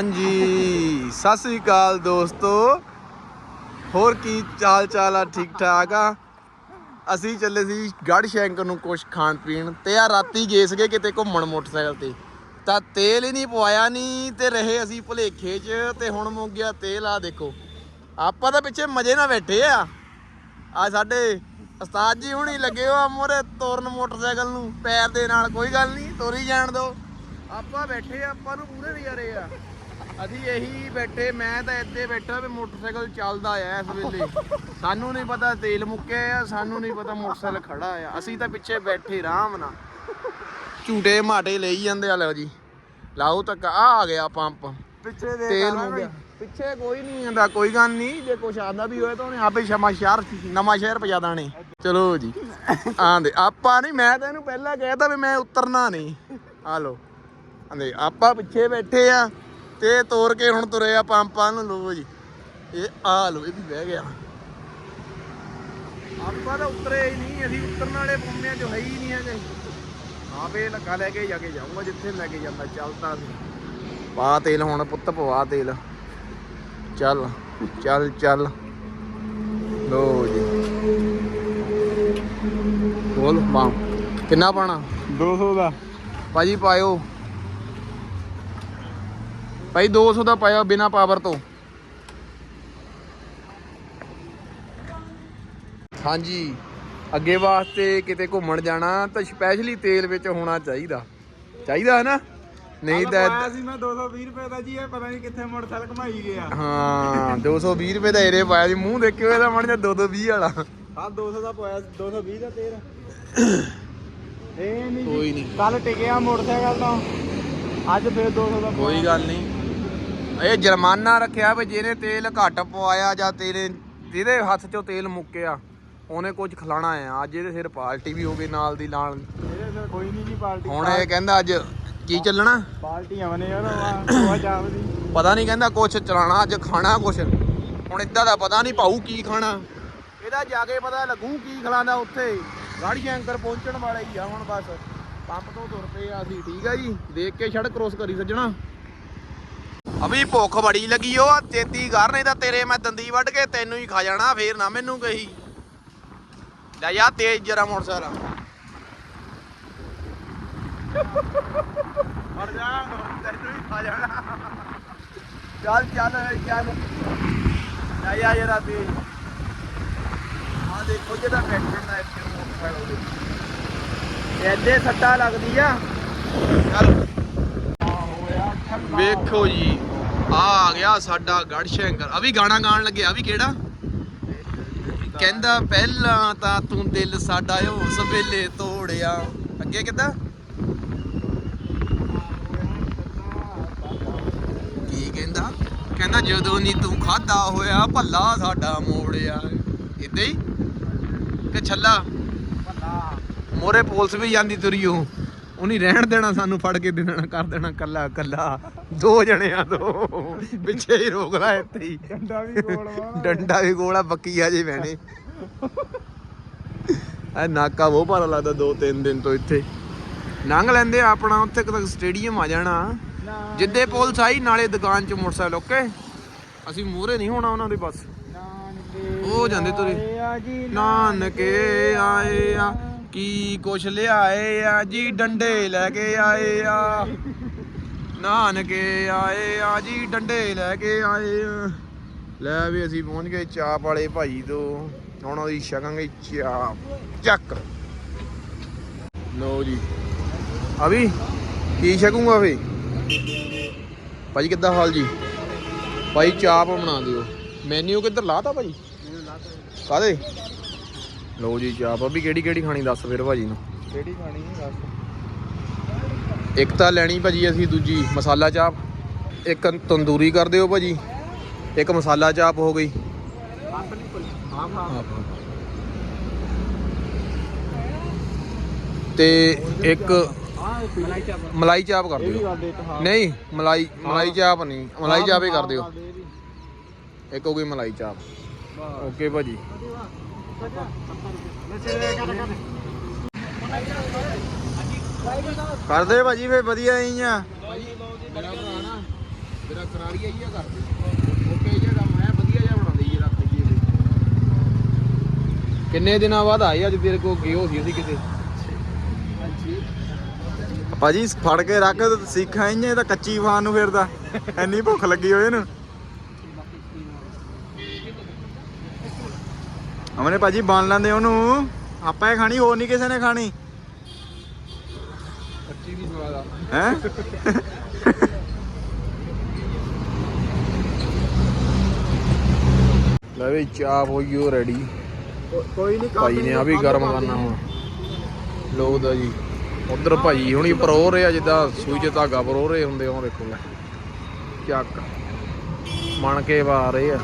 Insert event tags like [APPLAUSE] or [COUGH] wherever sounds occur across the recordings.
ਹਾਂਜੀ, ਸਤਿ ਸ੍ਰੀ ਅਕਾਲ ਦੋਸਤੋ। ਹੋਰ ਕੀ ਚਾਲ ਚਾਲ ਆ, ਠੀਕ ਠਾਕ ਆ? ਅਸੀਂ ਚੱਲੇ ਸੀ ਗੜ ਸ਼ੈਂਕਰ ਨੂੰ ਕੁਛ ਖਾਣ ਪੀਣ ਤੇ ਆ ਰਾਤੀ ਗਏ ਸੀਗੇ ਕਿਤੇ ਘੁੰਮਣ ਮੋਟਰਸਾਈਕਲ ਤੇ। ਤਾਂ ਤੇਲ ਹੀ ਨਹੀਂ ਪਵਾਇਆ ਨਹੀਂ ਤੇ ਰਹੇ ਅਸੀਂ ਭੁਲੇਖੇ 'ਚ ਤੇ ਹੁਣ ਮੁੱਕ ਗਿਆ ਤੇਲ ਆ ਦੇਖੋ। ਆਪਾਂ ਤਾਂ ਪਿੱਛੇ ਮਜੇ ਨਾਲ ਬੈਠੇ ਆ। ਆ ਸਾਡੇ ਉਸਤਾਦ ਜੀ ਹੁਣੀ ਲੱਗੇ ਹੋ ਮੋਰੇ ਤੋਰਨ ਮੋਟਰਸਾਈਕਲ ਨੂੰ। ਪੈਰ ਦੇ ਨਾਲ ਕੋਈ ਗੱਲ ਨਹੀਂ, ਤੋਰੀ ਜਾਣ ਦੋ। ਆਪਾਂ ਬੈਠੇ ਆਪਾਂ ਨੂੰ ਪੂਰੇ ਨਜ਼ਾਰੇ ਆ। ਅਸੀਂ ਇਹੀ ਬੈਠੇ ਮੈਂ ਤਾਂ ਇੱਥੇ ਬੈਠਾ ਵੀ ਮੋਟਰਸਾਈਕਲ ਚੱਲਦਾ ਆ ਇਸ ਵੇਲੇ। [LAUGHS] ਸਾਨੂੰ ਨਹੀਂ ਪਤਾ ਤੇਲ ਮੁੱਕਿਆ ਆ ਸਾਨੂੰ ਨਹੀਂ ਪਤਾ ਮੋਟਰਸਾਈਕਲ ਖੜਾ ਆ। ਅਸੀਂ ਤਾਂ ਪਿੱਛੇ ਬੈਠੇ ਆਰਾਮ ਨਾਲ। ਝੂਟੇ ਮਾਟੇ ਲਈ ਜਾਂਦੇ ਆ ਲਓ ਜੀ। ਲਾਓ ਤੱਕ ਆ ਆ ਗਿਆ ਪੰਪ। ਪਿੱਛੇ ਦੇ ਤੇਲ ਮੁੱਕ ਗਿਆ ਪਿੱਛੇ ਕੋਈ ਨਹੀਂ ਆਂਦਾ ਕੋਈ ਗੱਲ ਨਹੀਂ। ਜੇ ਕੁਛ ਆਂਦਾ ਵੀ ਹੋਏ ਤਾਂ ਉਹਨੇ ਆਪੇ ਸ਼ਮਾ ਸ਼ਹਿਰ ਨਵਾਂ ਸ਼ਹਿਰ ਪਜਾ ਦਾਣੇ। ਚਲੋ ਜੀ ਆਂਦੇ ਆਪਾਂ ਨਹੀਂ ਮੈਂ ਤਾਂ ਇਹਨੂੰ ਪਹਿਲਾਂ ਕਹਿਤਾ ਵੀ ਮੈਂ ਉਤਰਨਾ ਨਹੀਂ। ਆ ਲੋ ਆਂਦੇ ਆਪਾਂ ਪਿੱਛੇ ਬੈਠੇ ਆ। ਤੇ ਤੋਰ ਕੇ ਹੁਣ ਤੁਰੇ ਆ ਪੰਪਾਂ ਨੂੰ ਲੋ ਜੀ। ਇਹ ਆ ਲੋ ਇਹ ਵੀ ਬਹਿ ਗਿਆ। ਆਪਾਂ ਤਾਂ ਉਤਰੇ ਹੀ ਨਹੀਂ ਅਸੀਂ ਉਤਰਨ ਵਾਲੇ ਪੰਮਿਆਂ ਚ ਹੈ ਹੀ ਨਹੀਂ ਹੈਗੇ। ਆਪੇ ਲੱਗਾ ਲੈ ਕੇ ਜਾ ਕੇ ਜਾਊਂਗਾ ਜਿੱਥੇ ਲੈ ਕੇ ਜਾਂਦਾ ਚੱਲਦਾ ਸੀ ਪਾ ਤੇਲ ਹੁਣ ਪੁੱਤ ਪਵਾ ਤੇਲ। ਚੱਲ ਚੱਲ ਚੱਲ। ਲੋ ਜੀ। ਬੋਲ ਪਾ। ਕਿੰਨਾ ਪਾਣਾ? 200 ਦਾ। ਭਾਜੀ ਪਾਇਓ। ਭਾਈ 200 ਦਾ ਪਾਇਆ ਬਿਨਾ ਪਾਵਰ ਤੋਂ। ਹਾਂਜੀ ਅੱਗੇ ਵਾਸਤੇ ਕਿਤੇ ਘੁੰਮਣ ਜਾਣਾ ਤਾਂ ਸਪੈਸ਼ਲੀ ਤੇਲ ਵਿੱਚ ਹੋਣਾ ਚਾਹੀਦਾ। ਚਾਹੀਦਾ ਹੈ ਨਾ? ਨਹੀਂ ਤਾਂ ਸੀ ਮੈਂ 220 ਰੁਪਏ ਦਾ ਜੀ ਇਹ ਪਤਾ ਨਹੀਂ ਕਿੱਥੇ ਮੋਟਰਸਾਈਕਲ ਘਮਾਈ ਗਿਆ। ਹਾਂ 220 ਰੁਪਏ ਦਾ ਏਰੇ ਪਾਇਆ ਸੀ ਮੂੰਹ ਦੇਖਿਓ ਇਹਦਾ ਮਣ ਜਾ 220 ਵਾਲਾ। ਹਾਂ 200 ਦਾ ਪਾਇਆ 220 ਦਾ ਤੇਲ। [COUGHS] ਇਹ ਨਹੀਂ ਕੋਈ ਨਹੀਂ ਕੱਲ ਟਿਕਿਆ ਮੋਟਰਸਾਈਕਲ ਤੋਂ। ਅੱਜ ਫੇਰ 200 ਦਾ ਕੋਈ ਗੱਲ ਨਹੀਂ ਇਹ ਜੁਰਮਾਨਾ ਰੱਖਿਆ ਵੀ ਜਿਹਨੇ ਤੇਲ ਘੱਟ ਪਵਾਇਆ ਜਾਂ ਤੇਰੇ ਜਿਹਦੇ ਹੱਥ 'ਚੋਂ ਤੇਲ ਮੁੱਕਿਆ ਉਹਨੇ ਕੁਝ ਖਿਲਾਣਾ ਆ। ਅੱਜ ਇਹਦੇ ਸਿਰ ਪਾਰਟੀ ਵੀ ਹੋ ਗਈ ਨਾਲ ਦੀ ਨਾਲ। ਇਹਦੇ ਫਿਰ ਕੋਈ ਨਹੀਂ ਜੀ ਪਾਰਟੀ। ਹੁਣ ਇਹ ਕਹਿੰਦਾ ਅੱਜ ਕੀ ਚੱਲਣਾ? ਪਾਰਟੀ ਆਵਨੇ ਯਾਰ ਉਹ ਜਾਵਦੀ ਪਤਾ ਨਹੀਂ ਕਹਿੰਦਾ ਕੁਝ ਚਲਾਣਾ ਅੱਜ ਖਾਣਾ ਕੁਝ ਹੁਣ ਇਦਾਂ ਦਾ ਪਤਾ ਨਹੀਂ ਪਾਉ ਕੀ ਖਾਣਾ। ਇਹਦਾ ਜਾ ਕੇ ਪਤਾ ਲੱਗੂ ਕੀ ਖਿਲਾਉਂਦਾ ਉੱਥੇ। ਗਾੜੀ ਐਂਕਰ ਪਹੁੰਚਣ ਵਾਲੇ ਹੀ ਆ ਹੁਣ ਬਸ। ਪੰਪ ਤੋਂ ਤੁਰ ਪਏ ਆ ਅਸੀਂ ਠੀਕ ਆ ਜੀ। ਦੇਖ ਕੇ ਸੜਕ ਕ੍ਰੋਸ ਕਰੀ ਸੱਜਣਾ। ਅਭੀ ਭੁੱਖ ਬੜੀ ਲੱਗੀ ਓ ਤੇਤੀ ਕਰ ਨਹੀਂ ਤਾਂ ਤੇਰੇ ਮੈਂ ਦੰਦੀ ਵੱਢ ਕੇ ਤੈਨੂੰ ਹੀ ਖਾ ਜਾਣਾ, ਫੇਰ ਨਾ ਮੈਨੂੰ ਕਹੀ। ਲੈ ਜਾ ਤੇਜ਼ ਜਰਾ ਮੋਟਰਸਾਈਕਲ। ਮਰ ਜਾ, ਤੈਨੂੰ ਹੀ ਖਾ ਜਾਣਾ। ਚੱਲ ਚੱਲ ਚੱਲ। ਲੈ ਜਾ ਜਰਾ ਤੇਜ਼। ਆ ਦੇਖੋ ਜਿਹੜਾ ਬੈਠਣ ਦਾ ਇੱਥੇ ਮੋਟਰਸਾਈਕਲ ਦੇ। ਐਡੇ ਸੱਟਾ ਲੱਗਦੀ ਆ ਚੱਲ। ਵੇਖੋ ਜੀ। ਆ ਆ ਗਿਆ ਸਾਡਾ ਗੜ ਸ਼ੰਕਰ ਅਭੀ ਗਾਣਾ ਗਾਣ ਲੱਗਿਆ ਅਭੀ ਕਿਹੜਾ? ਕਹਿੰਦਾ ਪਹਿਲਾਂ ਤਾਂ ਤੂੰ ਦਿਲ ਸਾਡਾ ਉਸ ਵੇਲੇ ਤੋੜਿਆ। ਅੱਗੇ ਕਿੱਦਾਂ? ਕੀ ਕਹਿੰਦਾ? ਕਹਿੰਦਾ ਜਦੋਂ ਨਹੀਂ ਤੂੰ ਖਾਦਾ ਹੋਇਆ, ਭੱਲਾ ਸਾਡਾ ਮੋੜਿਆ। ਇਦਾਂ ਹੀ? ਕਿ ਛੱਲਾ? ਮੋਰੇ ਪੁਲਿਸ ਵੀ ਜਾਂਦੀ ਤੁਰੀ ਉਹ। ਉਹਨੀ ਰਹਿਣ ਦੇਣਾ ਸਾਨੂੰ ਫੜ ਕੇ ਦੇਣਾ ਕਰ ਦੇਣਾ ਕੱਲਾ ਕੱਲਾ। ਦੋ ਜਣਿਆਂ ਤੋਂ। ਪਿੱਛੇ ਹੀ ਰੋਕ ਲਾ ਇੱਥੇ ਹੀ। ਡੰਡਾ ਵੀ ਵਾ ਡੰਡਾ ਵੀ ਕੋਲਾ ਬੱਕੀਆ ਜੇ ਬਹਿਣੇ ਐ ਨਾਕਾ ਉਹ ਭਾਰਾ ਲੱਗਦਾ ਦੋ ਤਿੰਨ ਦਿਨ ਤੋਂ ਇੱਥੇ। ਲੰਘ ਲੈਂਦੇ ਆ ਆਪਣਾ ਉੱਥੇ ਤੱਕ ਸਟੇਡੀਅਮ ਆ ਜਾਣਾ। ਜਿੱਦੇ ਪੁਲਿਸ ਆਈ ਨਾਲੇ ਦੁਕਾਨ 'ਚ ਮੋਟਰਸਾਈਕਲ ਓਕੇ ਅਸੀਂ ਮੂਹਰੇ ਨਹੀਂ ਹੋਣਾ ਉਹਨਾਂ ਦੇ ਬਸ। ਨਾਨਕੇ ਉਹ ਜਾਂਦੇ ਤੁਰੇ। ਆ ਜੀ ਨਾਨਕੇ ਆਏ ਆ। ਕੀ ਕੁਛ ਲਿਆਏ ਆ ਜੀ? ਡੰਡੇ ਲੈ ਕੇ ਆਏ ਆ। ਨਾਨਕੇ ਆਏ ਆ ਜੀ ਡੰਡੇ ਲੈ ਕੇ ਆਏ ਆ। ਲੈ ਵੀ ਅਸੀਂ ਪਹੁੰਚ ਗਏ ਚਾਪ ਵਾਲੇ ਭਾਈ ਤੋਂ। ਹੁਣ ਉਹਦੀ ਛਕਾਂਗੇ ਚਾਪ। ਚੱਕ। ਲੋ ਜੀ। ਅਭੀ ਕੀ ਛਕੂੰਗਾ ਫੇ? ਭਾਜੀ ਕਿੱਦਾਂ ਹਾਲ ਜੀ? ਭਾਈ ਚਾਪ ਬਣਾ ਦਿਓ। ਮੈਨੂ ਕਿੱਧਰ ਲਾਤਾ ਭਾਜੀ ਕਾਦੇ ਲਓ ਜੀ ਚਾਪ ਅਭੀ ਕਿਹੜੀ ਕਿਹੜੀ ਖਾਣੀ ਦੱਸ ਫਿਰ ਭਾਜੀ ਨੂੰ? ਕਿਹੜੀ ਖਾਣੀ ਹੈ ਦੱਸ। ਇੱਕ ਤਾਂ ਲੈਣੀ ਭਾਜੀ ਅਸੀਂ ਦੂਜੀ ਮਸਾਲਾ ਚਾਪ। ਇੱਕ ਤੰਦੂਰੀ ਕਰ ਦਿਓ ਭਾਜੀ। ਇੱਕ ਮਸਾਲਾ ਚਾਪ ਹੋ ਗਈ। ਹਾਂ ਹਾਂ ਤੇ ਇੱਕ ਮਲਾਈ ਚਾਪ। ਕਰ ਦਿਓ। ਨਹੀਂ ਮਲਾਈ ਮਲਾਈ ਚਾਪ ਨਹੀਂ। ਮਲਾਈ ਚਾਪ ਹੀ ਕਰ ਦਿਓ। ਇੱਕ ਹੋ ਗਈ ਮਲਾਈ ਚਾਪ। ਓਕੇ ਭਾਜੀ। ਕਰਦੇ ਭਾਜੀ ਫੇ ਵਧੀਆ ਹੀ ਆ। ਮੇਰਾ ਭਰਾ ਨਾ ਤੇਰਾ ਕਰਾਰੀ ਆਈ ਆ ਕਰ ਦੇ ਓਕੇ ਜਿਹਾ ਕੰਮ ਹੈ ਵਧੀਆ ਜਿਹਾ ਬਣਾਉਂਦੇ ਜਿਹੜਾ ਖਾਈਏ ਤੇ ਕਿੰਨੇ ਦਿਨਾਂ ਬਾਅਦ ਆਏ ਅੱਜ ਤੇਰੇ ਕੋ ਗਏ ਹੋ ਸੀ ਅਸੀਂ ਕਿਤੇ? ਭਾਜੀ ਫੜ ਕੇ ਰੱਖ ਸਿੱਖਾਂ ਤਾਂ ਕੱਚੀ ਖਾਣ ਨੂੰ ਫਿਰਦਾ ਐਨੀ ਭੁੱਖ ਲੱਗੀ ਹੋਏ ਇਹਨੂੰ। ਅਮਨੇ ਭਾਜੀ ਬਣ ਲੈਂਦੇ ਉਹਨੂੰ। ਆਪਾਂ ਹੀ ਖਾਣੀ ਹੋਰ ਨਹੀਂ ਕਿਸੇ ਨੇ ਖਾਣੀ। ਕੱਚੀ ਵੀ ਸਵਾਦ ਆ। ਹੈ? ਲੈ ਵੀ ਚਾਪ ਹੋਈ ਉਹ ਰੈਡੀ ਕੋਈ ਨਹੀਂ ਭਾਈ ਨੇ ਆ ਵੀ ਗਰਮ ਕਰਨਾ ਹੁਣ। ਲੋਕ ਦਾ ਜੀ। ਉਧਰ ਭਾਈ ਹੁਣੀ ਪਰੋ ਰਿਹਾ ਜਿੱਦਾਂ ਸੂਈ 'ਚ ਧਾਗਾ ਪਰੋ ਰਹੇ ਹੁੰਦੇ ਉਹ ਦੇਖੋ ਲੈ। ਚੱਕ। ਮਣ ਕੇ ਵਾ ਰਹੇ ਆ।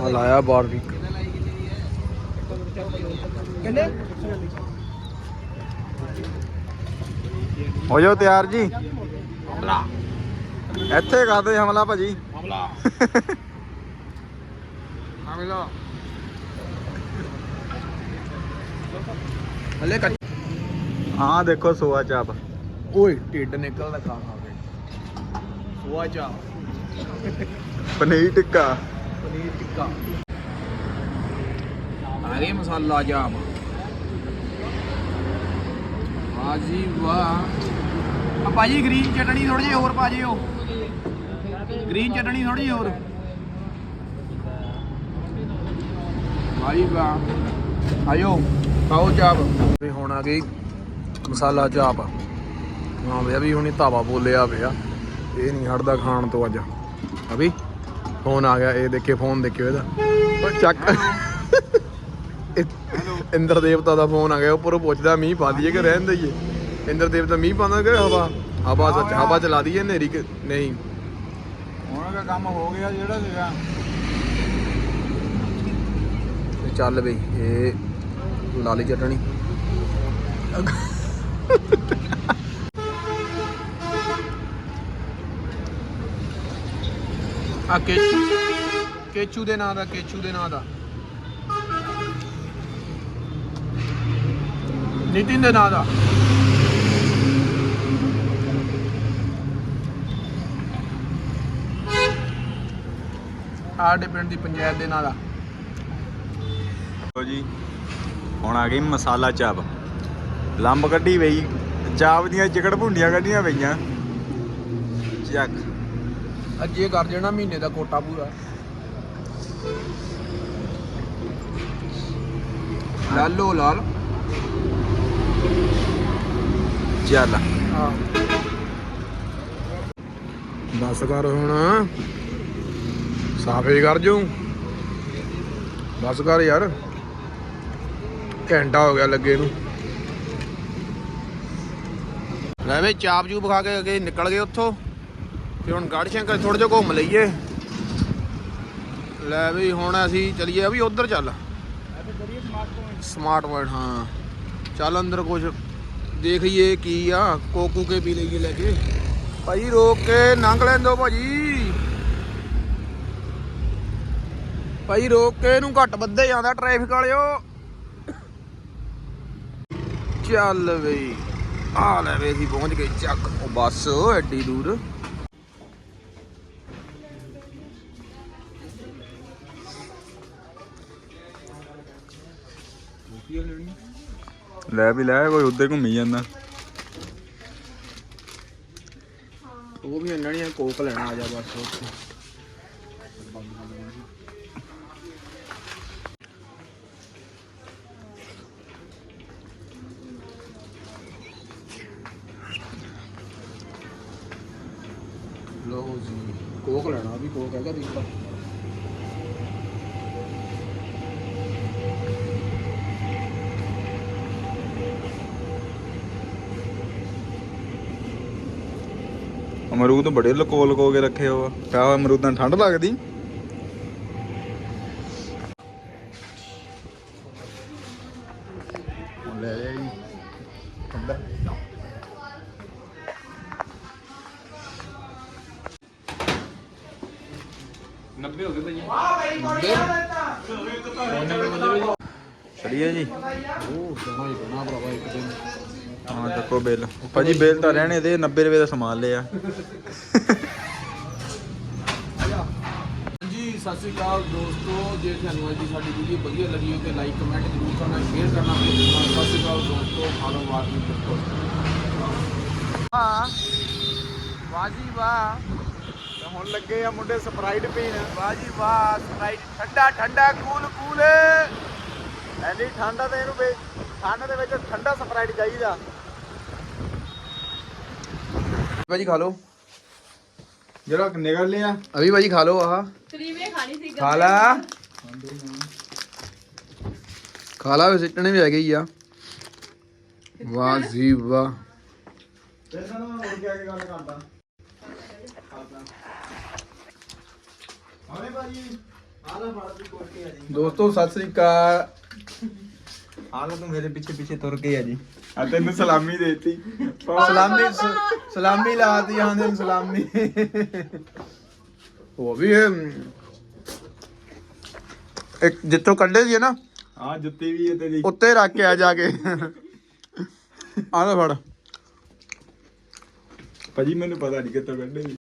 ਆ ਲਾਇਆ ਬਾਰਬੀਕ ਹੋ ਜਾਓ ਤਿਆਰ ਜੀ। ਹਮਲਾ। ਇੱਥੇ ਕਰਦੇ ਹਮਲਾ ਭਾਜੀ। ਹਮਲਾ। ਹਲੇ ਦੇਖੋ ਸੋਆ ਚਾਪ। ਓਏ ਢਿੱਡ ਨਿਕਲਦਾ ਖਾ ਖਾ ਕੇ ਸੋਆ ਚਾਪ। ਪਨੀਰ ਟਿੱਕਾ। ਪਨੀਰ ਟਿੱਕਾ। ਆ ਗਏ ਮਸਾਲਾ ਜਾਮ। ਵਾਹ ਵਾਹ। ਆ ਭਾਜੀ ਗ੍ਰੀਨ ਚਟਣੀ ਥੋੜੀ ਜਿਹੀ ਹੋਰ ਪਾ ਜਿਓ। ਗ੍ਰੀਨ ਚਟਣੀ ਥੋੜੀ ਜਿਹੀ ਹੋਰ। ਭਾਈ ਵਾਹ। ਆਇਓ, ਖਾਓ ਚਾਪ। ਵੀ ਹੁਣ ਆ ਗਈ ਮਸਾਲਾ ਚਾਪ। ਹਾਂ ਵੇ ਵੀ ਹੁਣੀ ਧਾਵਾ ਬੋਲਿਆ ਪਿਆ। ਇਹ ਨਹੀਂ ਹਟਦਾ ਖਾਣ ਤੋਂ ਅੱਜ। ਅਭੀ ਫੋਨ ਆ ਗਿਆ ਇਹ ਦੇਖੇ ਫੋਨ ਦੇਖਿਓ ਇਹਦਾ। ਓ ਚੱਕ। ਇਹ- ਇੰਦਰ ਦੇਵਤਾ ਦਾ ਫੋਨ ਆ ਗਿਆ ਉੱਪਰੋਂ ਪੁੱਛਦਾ ਮੀਂਹ ਪਾ ਦਈਏ ਕਿ ਰਹਿਣ ਦਈਏ? ਇੰਦਰ ਦੇਵਤਾ ਮੀਂਹ ਪਾਉਂਦਾ ਕਿ ਹਵਾ? ਹਵਾ ਸੱਚ ਹਵਾ ਚਲਾ ਦਈਏ ਨੇਰੀ ਕਿ ਨਹੀਂ? ਹੁਣ ਦਾ ਕੰਮ ਹੋ ਗਿਆ ਜਿਹੜਾ ਸੀਗਾ। ਤੇ ਚੱਲ ਬਈ ਇਹ ਲਾਲੀ ਚਟਣੀ। ਆ ਕੇਚੂ। ਦੇ ਨਾਂ ਦਾ, ਕੇਚੂ ਦੇ ਨਾਂ ਦਾ। ਨਿਤਿਨ ਦੇ ਨਾਂ ਦਾ। ਆਡੇ ਪਿੰਡ ਦੀ ਪੰਚਾਇਤ ਦੇ ਨਾਂ ਦਾ। ਲੋ ਜੀ, ਹੁਣ ਆ ਗਈ ਮਸਾਲਾ ਚਾਪ ਲੰਬ ਕੱਢੀ ਪਈ ਚਾਪ ਦੀਆਂ ਚਿਕੜ ਭੁੰਡੀਆਂ ਕੱਢੀਆਂ ਪਈਆਂ। ਚੱਕ। ਅੱਜ ਇਹ ਕਰ ਜਾਣਾ ਮਹੀਨੇ ਦਾ ਕੋਟਾ ਪੂਰਾ। ਲਾਲੋ ਲਾਲ। ਚੱਲ। ਹਾਂ। ਬਸ ਕਰ ਹੁਣ। ਸਾਫੇ ਕਰ ਜੂ। ਬਸ ਕਰ ਯਾਰ। ਘੰਟਾ ਹੋ ਗਿਆ ਲੱਗੇ ਨੂੰ। ਲੈ ਵੇ ਚਾਪ ਚੂਪ ਖਾ ਕੇ ਅੱਗੇ ਨਿਕਲ ਗਏ ਉੱਥੋਂ। ਤੇ ਹੁਣ ਗਾੜੀ ਸ਼ੰਕਰ ਥੋੜੇ ਜਿਹਾ ਘੁੰਮ ਲਈਏ। ਲੈ ਵੀ ਹੁਣ ਅਸੀਂ ਚਲੀਏ ਵੀ ਉਧਰ ਚੱਲ। ਸਮਾਰਟ ਪੁਆਇੰਟ ਹਾਂ। ਚੱਲ ਅੰਦਰ ਕੁਝ ਦੇਖੀਏ ਕੀ ਆ, ਕੋਕੂ ਕੇ ਪੀ ਲਈਏ ਲੈ ਕੇ। ਭਾਜੀ ਰੋਕ ਕੇ ਲੰਘ ਲੈਣ ਭਾਜੀ। ਭਾਜੀ ਰੋਕ ਕੇ ਇਹਨੂੰ ਘੱਟ ਵੱਧੇ ਜਾਂਦਾ ਟ੍ਰੈਫਿਕ ਵਾਲਿਓ। ਚੱਲ ਬਈ। ਆ ਲੈ ਵੇ ਅਸੀਂ ਪਹੁੰਚ ਗਏ ਚੱਕ। ਉਹ ਬੱਸ ਐਡੀ ਦੂਰ। ਲੈ ਵੀ ਲੈ, ਕੋਈ ਉੱਤੇ ਘੁੰਮੀ ਜਾਂਦਾ। ਉਹ ਵੀ ਇਹਨਾਂ ਨੇ ਕੋਕ ਲੈਣਾ, ਆ ਜਾ ਬਸ। ਉੱਥੇ ਲੋ ਜੀ, ਕੋਕ ਲੈਣਾ ਵੀ ਕੋਕ ਹੈਗਾ ਦੀਪਾ ਅਮਰੂਦ ਬੜੇ ਲਕੋ ਲਕੋ ਕੇ ਰੱਖੇ ਹੋ ਕਾ ਅਮਰੂਦਾਂ ਠੰਡ ਲੱਗਦੀ। ਲੈ ਲੈ ਜੀ। ਠੰਡਾ। ਚੜੀਏ ਜੀ। ਉਹ ਸੋਹਣਾ ਹੀ ਬਣਾ ਭਰਾਵਾ ਇੱਕ ਦਿਨ। ਹਾਂ ਚੱਕੋ ਬਿੱਲ। ਭਾਜੀ ਬਿੱਲ ਤਾਂ ਰਹਿਣੇ ਦੇ 90 ਰੁਪਏ ਦਾ ਸਮਾਨ ਲਿਆ। ਜੀ ਸਤਿ ਸ਼੍ਰੀ ਅਕਾਲ ਦੋਸਤੋ। ਜੇ ਤੁਹਾਨੂੰ ਅੱਜ ਦੀ ਸਾਡੀ ਵੀਡੀਓ ਵਧੀਆ ਲੱਗੀ ਹੋਵੇ ਤੇ ਲਾਈਕ ਕਮੈਂਟ ਜ਼ਰੂਰ ਕਰਨਾ ਸ਼ੇਅਰ ਕਰਨਾ ਤੇ ਸਤਿ ਸ਼੍ਰੀ ਅਕਾਲ ਦੋਸਤੋ। ਫਾਲੋ ਵਾਰ ਨੂੰ ਕਰੋ ਹਾਂ ਵਾਜੀ ਵਾਹ। ਤੇ ਹੁਣ ਲੱਗੇ ਆ ਮੁੰਡੇ ਸਪਰਾਈਟ ਪੀਣ। ਵਾਜੀ ਵਾਹ ਸਪਰਾਈਟ ਠੰਡਾ ਠੰਡਾ ਕੂਲ ਕੂਲ ਐਨੀ ਠੰਡਾ ਤੇ ਇਹਨੂੰ ਵੇ ਠੰਡ ਦੇ ਵਿੱਚ ਠੰਡਾ ਸਪਰਾਈਟ ਚਾਹੀਦਾ। ਭਾਜੀ ਖਾ ਲਓ ਜਿਹੜਾ ਨਿਕਲ ਲਿਆ ਅਭੀ ਭਾਜੀ ਖਾ ਲਓ ਆਹ ਕਰੀਮੇ ਖਾਣੀ ਸੀ ਖਾ ਲਾ ਖਾ ਲਾ ਵੇ ਸਿੱਟਣੇ ਵੀ ਹੈਗੇ ਹੀ ਆ ਵਾਹ ਜੀ ਵਾਹ ਇਹਨਾਂ ਨੂੰ ਮੁੜ ਕੇ ਆ ਆ ਆਲਾ ਤੂੰ ਮੇਰੇ ਪਿੱਛੇ ਪਿੱਛੇ ਤੁਰ ਕੇ ਆ ਜੀ। ਆ ਤੈਨੂੰ ਸਲਾਮੀ ਦੇਤੀ। ਸਲਾਮੀ ਸਲਾਮੀ ਲਾਤੀ ਆਂਦੇ ਨੂੰ ਸਲਾਮੀ। ਉਹ ਵੀ ਇਹ ਇੱਕ ਜਿੱਥੋਂ ਕੱਢੇ ਸੀ ਨਾ ਆ ਜੁੱਤੀ ਵੀ ਹੈ ਤੇਰੀ। ਉੱਤੇ ਰੱਖ ਕੇ ਆ ਜਾ ਕੇ। ਆਹ ਲੈ ਫੜ। ਭਾਜੀ ਮੈਨੂੰ ਪਤਾ ਨਹੀਂ ਕਿੱਥੋਂ ਕੱਢੇ